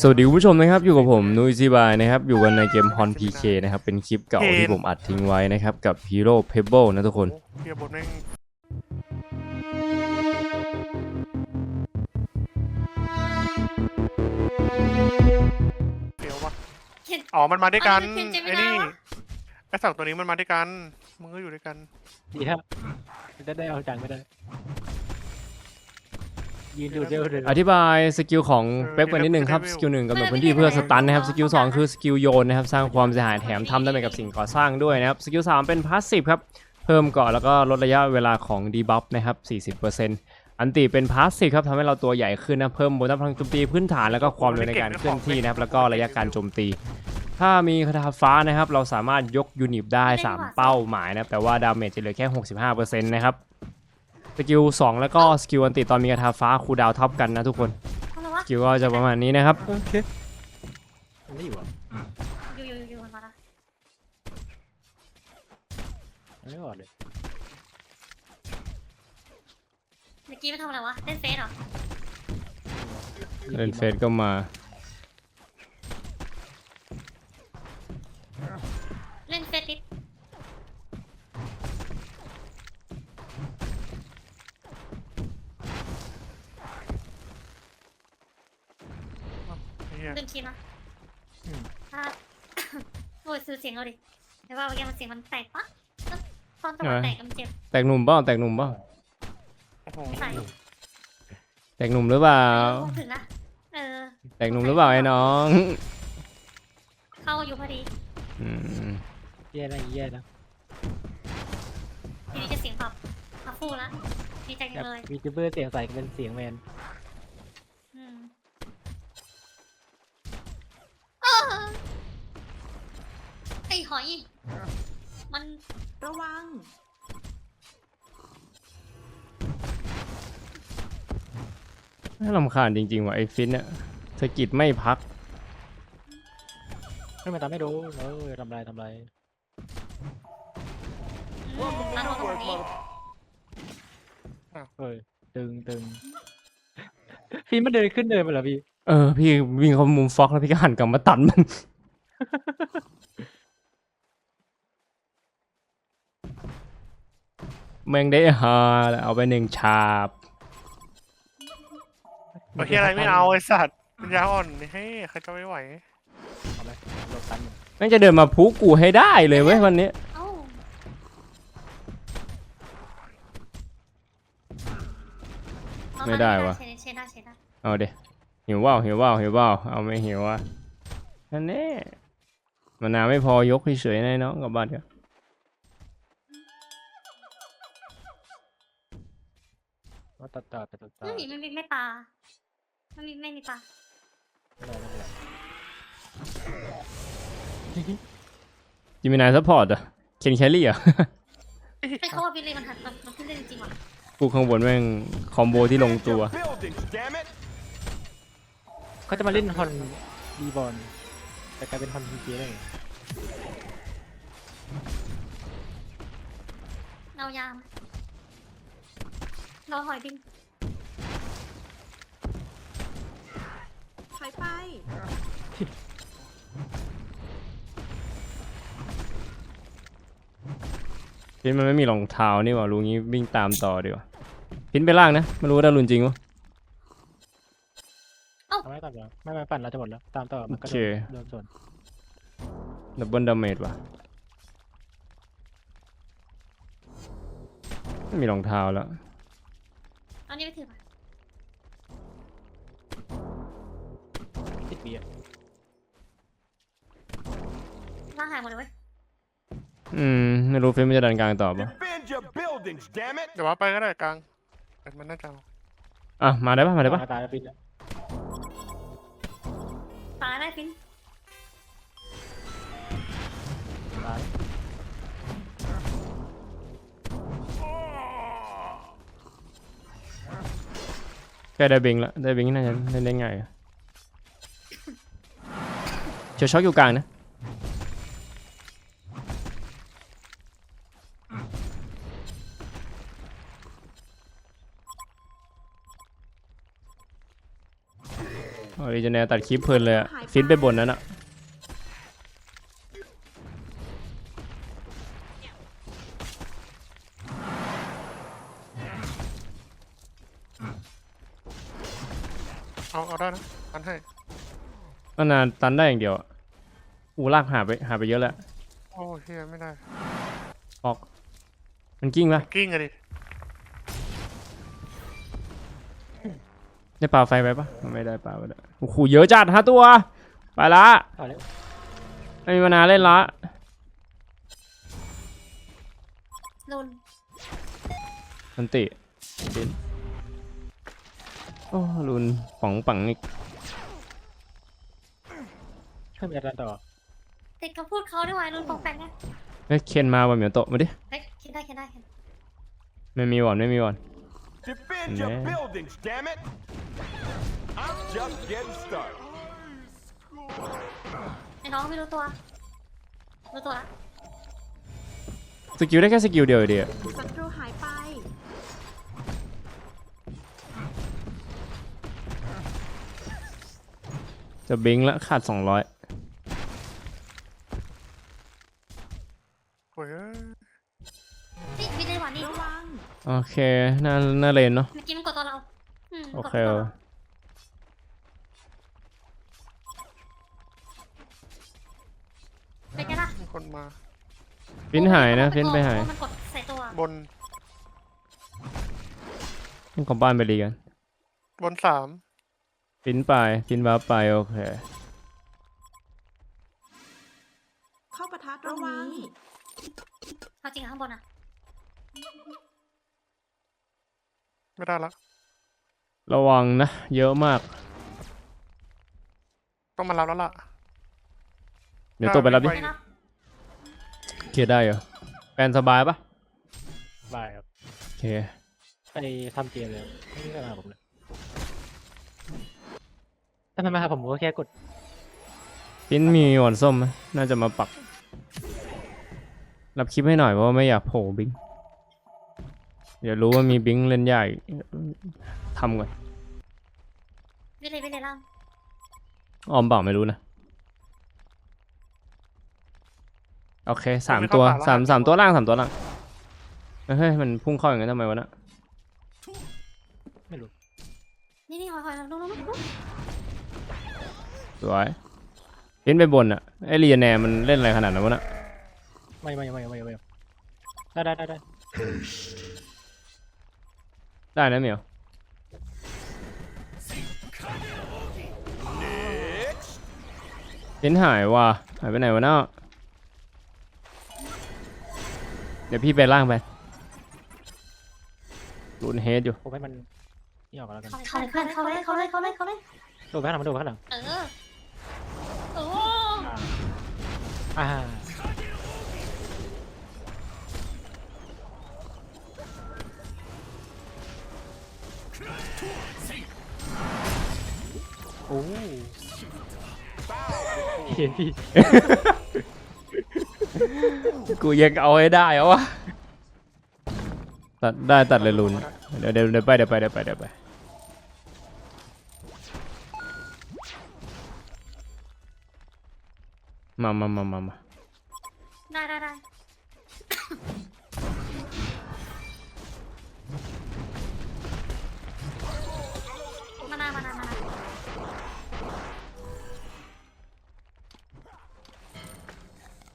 สวัสดีคุณผู้ชมนะครับอยู่กับผมนุ้ยซีบายนะครับอยู่กันในเกม Hon PK นะครับเป็นคลิปเก่าที่ผมอัดทิ้งไว้นะครับกับ Hero Pebble นะทุกคนโอ้เฮียบทแม่งเฟี้ยววะเห็นอ๋อ มันมาด้วยกันเอามันเป็นเจมิไอ้นานี่วะ ไอ้สองตัวนี้มันมาด้วยกันมึงก็อยู่ด้วยกันดีครับจะได้เอาจังไม่ได้ ยืนดูเดียวเลยอธิบายสกิลของเป๊ปกันนิดนึงครับ สกิลหนึ่งกำหนดพื้นที่เพื่อสตันนะครับ สกิลสองคือสกิลโยนนะครับ สร้างความเสียหายแถมทำได้ไปกับสิ่งก่อสร้างด้วยนะครับ สกิลสามเป็นพาสซีฟครับ เพิ่มเกาะแล้วก็ลดระยะเวลาของดีบัฟนะครับ40%อันติเป็นพาสซีฟครับทำให้เราตัวใหญ่ขึ้นนะเพิ่มโบนัสพลังโจมตีพื้นฐานแล้วก็ความเร็วในการเคลื่อนที่นะครับแล้วก็ระยะการโจมตีถ้ามีคาถาฟ้านะครับ เราสามารถยกยูนิตได้ 3 เป้าหมายนะแต่ว่าดาเมจจะเหลือแค่ 65%นะครับ สกิล2แล้วก็สกิลอันติตอนมีคาถาฟ้าคูลดาวน์ท็อปกันนะทุกคนเอาละวะสกิลก็จะประมาณนี้นะครับโอเคมันไม่อยู่อะอยู่อยู่อยู่มันมาละมันไม่ออกเลยเมื่อกี้ไปทำอะไรวะเล่นเฟซเหรอเล่นเฟสก็มา เล่นเฟซดิ ไอ้เฮีย เล่นคีนะถ้า โอ้ยซื้อ เสียงเอาดิแต่ว่าเมื่อกี้มันเสียงมันแตกปะแล้วตอนจังหวะแตกมันเจ็บแตกหนุ่มเปล่าแตกหนุ่มเปล่าโอ้โหไม่ใส่แตกหนุ่มหรือเปล่า คงถึงนะ เออ แตกหนุ่มหรือเปล่าไอ้น้องเข้าอยู่พอดี อืมแย่นะแย่นะทีนี้จะเสียงแบบมาฟูละดีใจจังเลยวีทูเบอร์เสียงใสก็เป็นเสียงแมน อหอย มันระวัง น่ารำคาญจริงๆว่ะไอ้ฟินเนี่ยสะกิดไม่พัก ไม่มาทำให้ดูเออทำลายทำลายอืมอารมณ์แบบนี้เออตึงตึงพี่มันเดินขึ้นเดินไปเหรอพี่ เออ พี่วิ่งเข้ามุมฟ็อกแล้วพี่ก็หันกลับมาตัดมัน แม่งได้ฮาแล้วเอาไปหนึ่งฉาบไอ้เฮียอะไรไม่เอาไอ้สัตว์ปัญญาอ่อนเฮ้ยใครจะไม่ไหวเอาไหมโดนตันแม่งจะเดินมาพุกูให้ได้เลยเว้ยวันนี้ เอ้าเอาไม่ได้วะใช้ได้ใช้ได้ใช้ได้เอาเดี๋ยวหิวว่าวหิวว่าวหิวว่าวเอาไม่หิวอะนั่นแน่มานาวไม่พอยกเฉยๆนะไอ้น้องกลับบ้านกันว่าตัดต่อไปตัดต่อไม่มีไม่มีไม่ปลาไม่มีไม่มีปลาไม่เป็นไรไม่เป็นไรจิมินายซัพพอร์ตอะเคนแคลรี่อะให้เขาว่าบิลลี่มันหันมันมันขึ้นได้จริงๆว่ะกูข้างบนแม่งคอมโบที่ลงตัว buildings, damn it! เขาจะมาเล่นฮอนดีบอลแต่กลายเป็นฮอนพีเได้ไงเรายามเราหอยบินถอยไป พินมันไม่มีรองเท้านี่หว่ารู้งี้วิ่งตามต่อดีกว่าพินไปล่างนะไม่รู้ว่าได้รุนจริงวะ ทำไมตัดแล้วไม่ไม่ปั่นเราจะหมดแล้ว ตามต่อมันก็โอโดเค นโดนส่วนดับเบิลดาเมจว่ะไม่มีรองเท้าแล้ว เอานี่ไปถือมาติดเบียร์ล่างหายหมดเลยเว้ยอืม ไม่รู้ฟินมันจะดันกลางต่อปะ Defend your buildings, damn it! เดี๋ยวว่าไปก็ได้กลางแต่มันน่าจะเอาอะ มาได้ปะมาได้ปะตายแล้วปิดแล้วตายได้ฟิน ใกล้ได้บิงแล้วได้บิงน่าจะเล่นได้ง่ายเจอช็อกอยู่กลางนะออริจินแนลตัดคลิปเพลินเลยอะฟิตไปบนนั้นอะ นานตันได้อย่างเดียวอะอูลากหาไปหาไปเยอะแล้วโอ้เฮียไม่ได้ออกมันกิ้งปะกิ้งอะดิได้ปลาไฟไปปะไม่ได้ปลาไปแล้วโอ้โหเยอะจัดฮะตัวไปละเอาแล้วไม่มีมานานเล่นละลุนมันติปินโอ้ลุนป๋องปังอีก ขึ้นจัดการต่อติดคำพูดเขาด้วยวะรุนปองแปงนะเฮ้ยเคนมาวันเหมียวโตมาดิเฮ้ยคิดได้คิดได้คิได้ไม่มีวอนไม่มีวอน Defend your buildings, damn it! I'm just getting started. ไอ้น้องไม่รู้ตัวรู้ตัวสกิลได้แค่สกิลเดียวเดียวศัตรูหายไป จะบิงแล้วขาด 200 โอเคน่าน่าเลนเนาะเมื่อกี้มันกดตัวเราอืมโอกดเคตัวเอเราอเป็นไงล่ะมีคนมาฟินหายนะฟินไปหายมันกดใส่ตัวบนฟินของบ้านไปดีกันบนสามฟินไปฟินว้าร์ปไปโอเคเข้าปะทะตรงนี้ เอาจริงเหรอข้างบนอะ ไม่ได้ละ ระวังนะ เยอะมาก ต้องมารับแล้วล่ะ เดี๋ยวตัวไปรับดิไปไม่รับเคลียร์ได้เหรอแฟนสบายปะบายครับโอเคไปทำเกมเลยไม่มีใครมาหาผมเลยถ้ามันมาหาผมผมก็แค่กดฟินมีหวอนส้มไหมน่าจะมาปัก รับคลิปให้หน่อยเพราะว่าไม่อยากโผล่บิง เดี๋ยวรู้ว่ามีบิงเล่นใหญ่ทำก่อนวินเลยวินเลยล่างออมเปล่าไม่รู้นะ โอเคสามตัวสามสามตัวล่างสามตัวล่างเฮ้ยมันพุ่งเข้าอย่างนั้นทำไมวะน่ะไม่รู้ นี่นี่หอยหอยลุนลุนลุนลุนสวยฟินไปบนอะไอเรียแนมันเล่นอะไรขนาดนั้นวะน่ะไม่ไม่ไม่ไม่ไม่ได้ได้ได้ ได้ได้นะเหมียว Next. ฟินหายว่ะหายไปไหนวะเนาะเดี๋ยวพี่ไปล่างไปลุนเฮดอยู่ผมให้มันนี่ออกก่อนแล้วกันเขาเลยเขาเลยเขาเลยเขาเลยเขาเลยโดดไปข้างหลังมาโดดไปข้างหลังเออโอ้อ่า โอ้เห็นพี่ กูยังเอาให้ได้เหรอวะ ตัดได้ตัดเลยลุนเดี๋ยวเดี๋ยวเดี๋ยวไปเดี๋ยวไปเดี๋ยวไปเดี๋ยวไปมามามามามาได้ได้ได้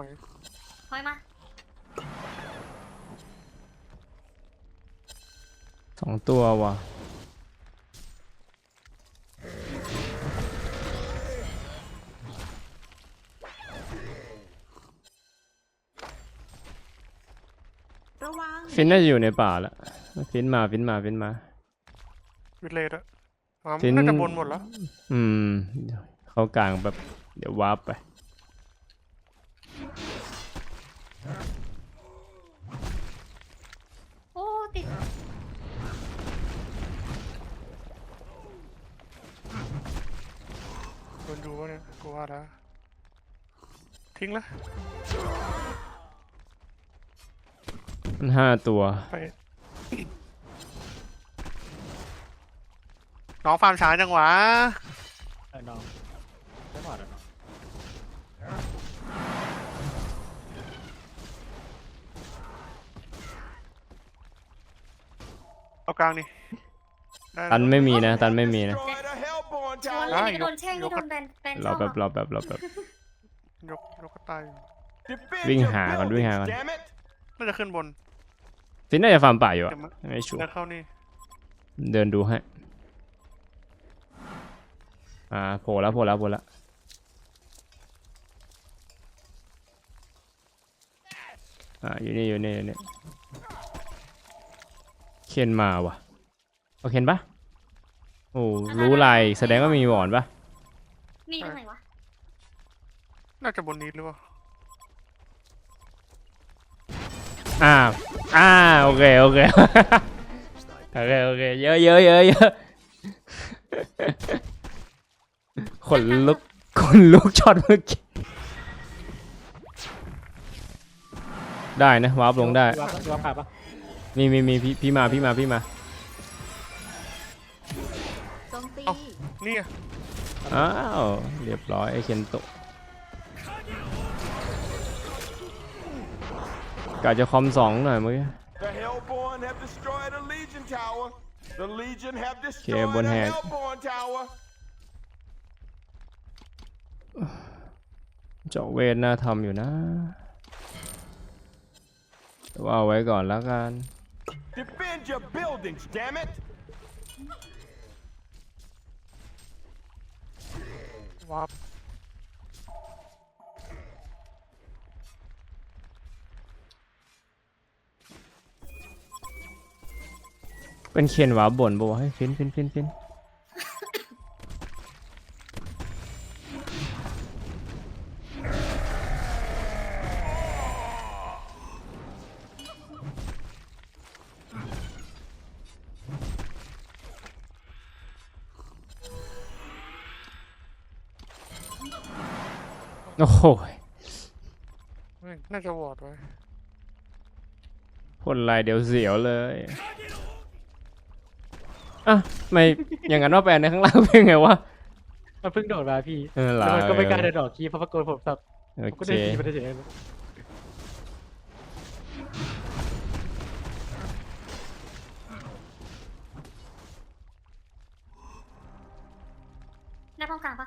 อยหอยมาสองตัวว่ะ ระวังฟินน่าจะอยู่ในป่าแล้วฟินมาฟินมาฟินมา วิดเลดอะอ๋อฟินน่าจะบนหมดแล้ว อืมเดี๋ยวเข้ากลางแบบ เดี๋ยววาร์ปไป โอ้ติด โดนดูวะเนี่ยกูว่าแล้วทิ้งละมันห้าตัว ไปน้องฟาร์มช้าจังหวะไปอน้องไม่หมดอะน้องเอากลางนี่ได้ตันไม่มีนะ ตันไม่มีนะ Destroy the Hellborn ชวน Tower. เลยไม่โดนแช่งไม่โดนแบนแบนรอช่องแบบอะรอแบบรอแบบยกยกก็ตายอยู่ Defend วิ่ง your หาก่อนวิ่งหา buildings, ก่อน damn it. น่าจะขึ้นบนฟินน่าจะฟาร์มป่าอยู่อะเดี๋ยวมาไม่ชัวเดินร์เข้านี่เดินดูให้อ่าโผล่แล้วโผล่แล้วโผล่แล้วอ่าอยู่นี่อยู่นี่อยู่นี่เคนมาว่ะเอาเคนปะ โอ้รู้ลายแสดงว่ามีหวอนปะมีตรงไหนวะน่าจะบนนี้หรือเปล่าอ่าอ่าโอเคโอเคโอเคโอเคเยอะเยอะเยอะเยอะขนลุกขนลุกช็อตเมื่อกี้ได้นะวาร์ปลงได้วางวางขาปะมีมีมีพี่พี่มาพี่มาพี่มา นี่ไงอ้าวเรียบร้อยไอเคนโตะกะจะคอมสองหน่อยเมื่อกี้ The Hellborn have destroyed a Legion Tower. The Legion have destroyed buen a hack. Hellborn Tower. เจาะเวทน่าทำอยู่นะแต่ว่าเอาไว้ก่อนแล้วกัน Defend your buildings, damn it. วาร์ปเป็นเขียนว่าบ่นบอกว่าให้ฟินฟินฟินฟิน โอ้โหเฮ้ยน่าจะวอร์ดไว้พ่นลายเดี๋ยวเสียวเลยอะไม่อย่างนั้นว่าแปลในข้างล่างเป็นไงวะมันเพิ่งโดดมาพี่เออเหรแล้อวมันก็ไม่กล้าเดินออกคีเพราะปรากฏผมสับโอผมก็เคเดินคีไปเฉยได้ป้องกันปะ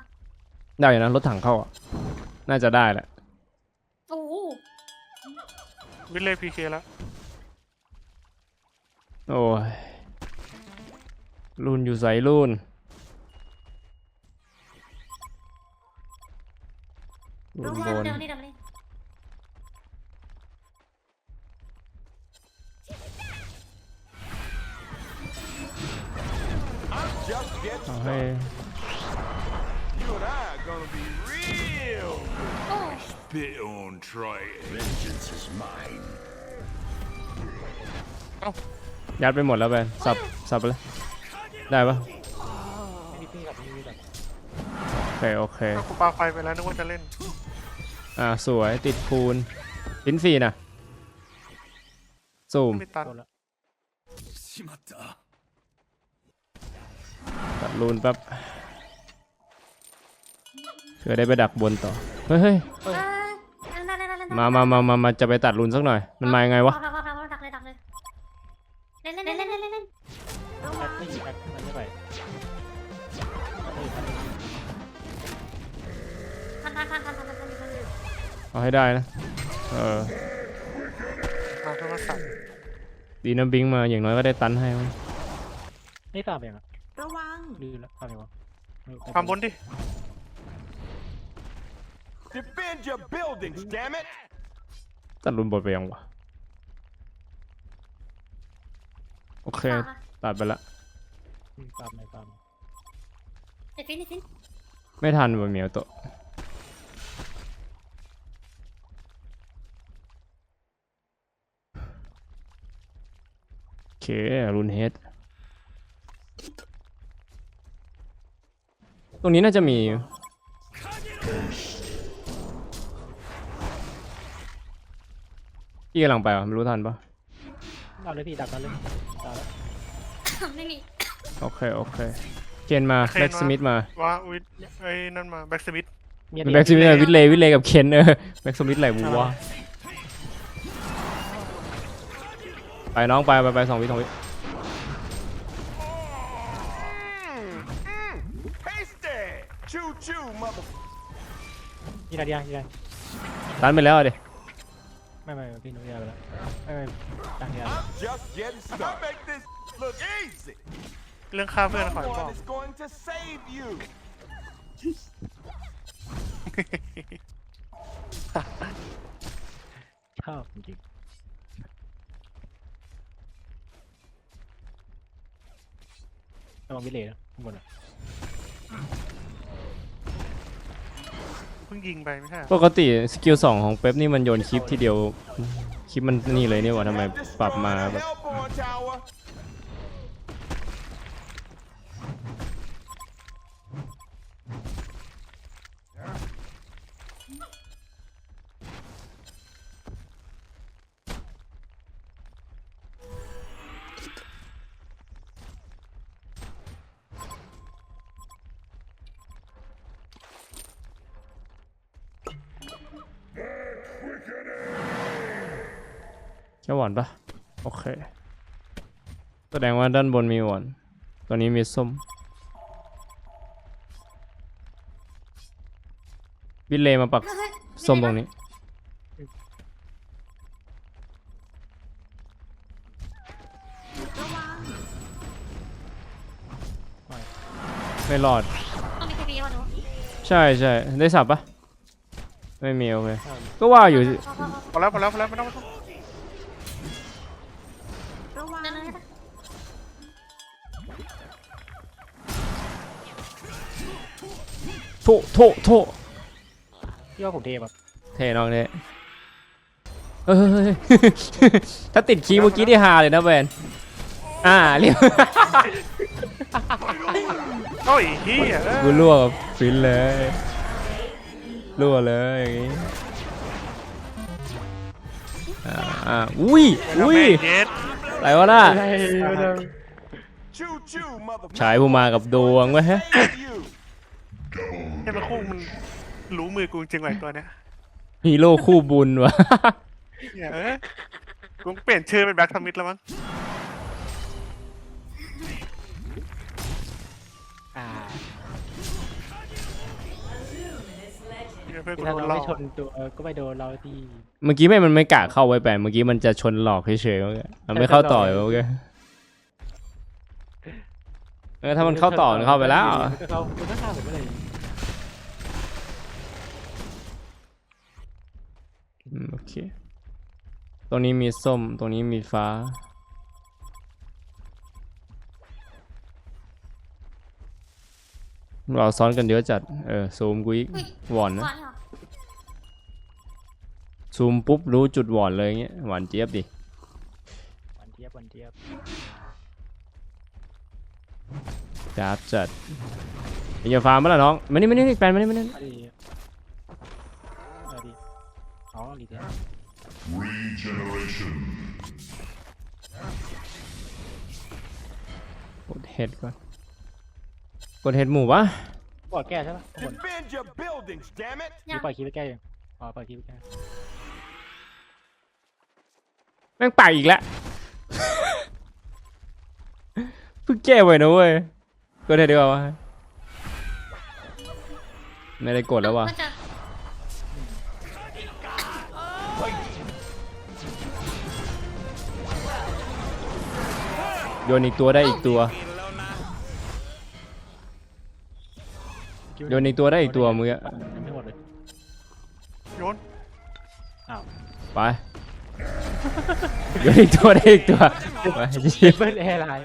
ได้อยู่นะรถถังเข้าอะ น่าจะได้แหละโอ้โหวิลเล่พีเคแล้วโอ้ยรุ่นอยู่ใสรุ่นรุ่นบนเดี๋ยวนี่เดี๋ยวนี่ I'm just getting เอาให้ started. You and I are gonna be real. โอ้ Bit on trying. Vengeance is mine. ยัดไปหมดแล้วไปสับสับไปเลยได้ปะๆไม่มีพี่กับไม่มีแบบโอเคโอเคก็กูปาไฟไปแล้วนึกว่าจะเล่นอ่าสวยติดคูณลิ้นฟรีนะซูมไม่ตันโดนแล้วตัดรูนแป๊บเพื่อได้ไปดักบนต่อ เฮ้ยเฮ้ย มามามามามาจะไปตัดรูนสักหน่อย มันมายังไงวะ เอาเอาเอาดักเลยดักเลยเล่นเล่นเล่นเล่นเล่นเล่นระแอวัดงไม่มีแอดมันไม่ไปทันทันทันทันทันทันทันทันเอาให้ได้นะ เออ มาโทรศัพท์ดีนะบิงมาอย่างน้อยก็ได้ตันให้มั้งนี่ตามเองอะระวัง ลืมแล้วตามเองวะความบนดิ Defend your buildings, damn it. ตัดรูนบนไปยังวะโอเคตามมาตัดไปละอืมตามไม่ตามเดี๋ยวฟินเดี๋ยวฟินไม่ทันว่ะเหมียวโตะโอเครูนเฮดตรงนี้น่าจะมี พี่กำลังไปอะไม่รู้ทันปะเอาเลยพี่ดักนั้นเลยตามแล้วไม่มีโอเคโอเคเคนมาเคนมาแบ็กสมิธมาว่าวิทไอ้นั่นมาแบ็กสมิธมียแบ็กสมิธวิทเลย์วิทเลย์กับเคนเออแบ็กสมิธไหลบัวไปน้องไปไปไปสองวิสองวิ Hasty! Choo choo, mother. ยีราเดียยีราตันไปแล้วอะดิไม่ ไม่ไม่พี่นุ้ยยีราไปแล้วไม่ไม่ตั้งยีรา I'm just getting started. I make this look easy. เรื่องฆ่าเพื่อนขอ No บอก one is going to save you. ชอบจริงๆระวังวิเลย์นะข้างบนอะเพิ่งยิงไปไม่ใช่เหรอปกติสกิลสองของเป๊ปนี่มันโยนคลิปทีเดียวคลิปมันนี่เลยนี่หว่าทำไมปรับมาแบบ วานปะโอเค แสดงว่าด้านบนมีหวานตัวนี้มีส้มวิทเลย์มาปักเฮ้ยส้มตรงนี้ระวังไม่รอด ต้องมีทีวีวะหนูใช่ใช่ได้สับปะไม่มีโอเค ก็ว่าอยู่ พอแล้วพอแล้วพอแล้วไม่ต้องไม่ต้อง ถโถโถพี่ว่าผมเทแบบเท่น้องเท่เฮ้ยเฮ้ยเฮ้ยถ้าติดคีย์เมื่อกี้ที่ฮาเลยนะแบนอ่าเรียบโอ้ยเฮียเอ้ยกูรั่วกับฟินเลยรั่วเลยอย่างงี้อ่าอ่าอุ้ยแล้วอุ้ยแม่งเย็ดอะไรวะน่ะ Choo choo, mother. ฉายผู้มากับดวงไว้ย ฮะ Save you. เฮ้ยมันคู่มันรู้มือกูจริงๆไหวะตัวเนี้ยฮีโร่คู่บุญวะเหี้ยเอ้ยกูเปลี่ยนชื่อเป็นแบ็กสมิธแล้วมั้งอ่าเหี้ยเพื่อนกูถ้าโดนเราหลอไม่กชนตัวก็ไปโดนเราที่เมื่อกี้ไม่มันไม่กะเข้าไว้แปลเมื่อกี้มันจะชนหลอกเฉยๆเมื่อกี้มันไม่เข้าต่อเมื่อกี้เออถ้ามันเข้าต่อมันเข้าไปแล้วมันก็เข้ามันก็เข้าผมก็เลย อืม โอเค ตรงนี้มีส้ม ตรงนี้มีฟ้า เราซ้อนกันเยอะจัด เออ ซูมกูอีกอุ้ยหวอนหนะวานเหรอซูมปุ๊บรู้จุดหวอนเลยเงี้ย หวานเจี๊ยบดิวันเทียบวันเทียบจ้าบจัดอย่าฟาร์มมาละน้อง มานี่มานี่แปลนมานี่มานี่ อ๋อรีเทน Regeneration. กดเห็ดก่อน กดเห็ดหมูปะปล่อยแก้ใช่ปะข้างบน Defend your buildings, damn it. มีปล่อยคีย์ไปแก้ยังอ๋อปล่อยคีย์ไปแก้แม่งไปอีกแล้วเพิ่งแก้ไว้นะเว้ย กดเห็ดดีกว่าวะไม่ได้กดแล้วว่ะมันจะ โยนอีกตัวได้อีกตัว โยนอีกตัวได้อีกตัวมึงอะยังไม่หมดเลยโยนอ้าวไป โยนอีกตัวได้อีกตัวไปเบิร์ดแอร์ไลน์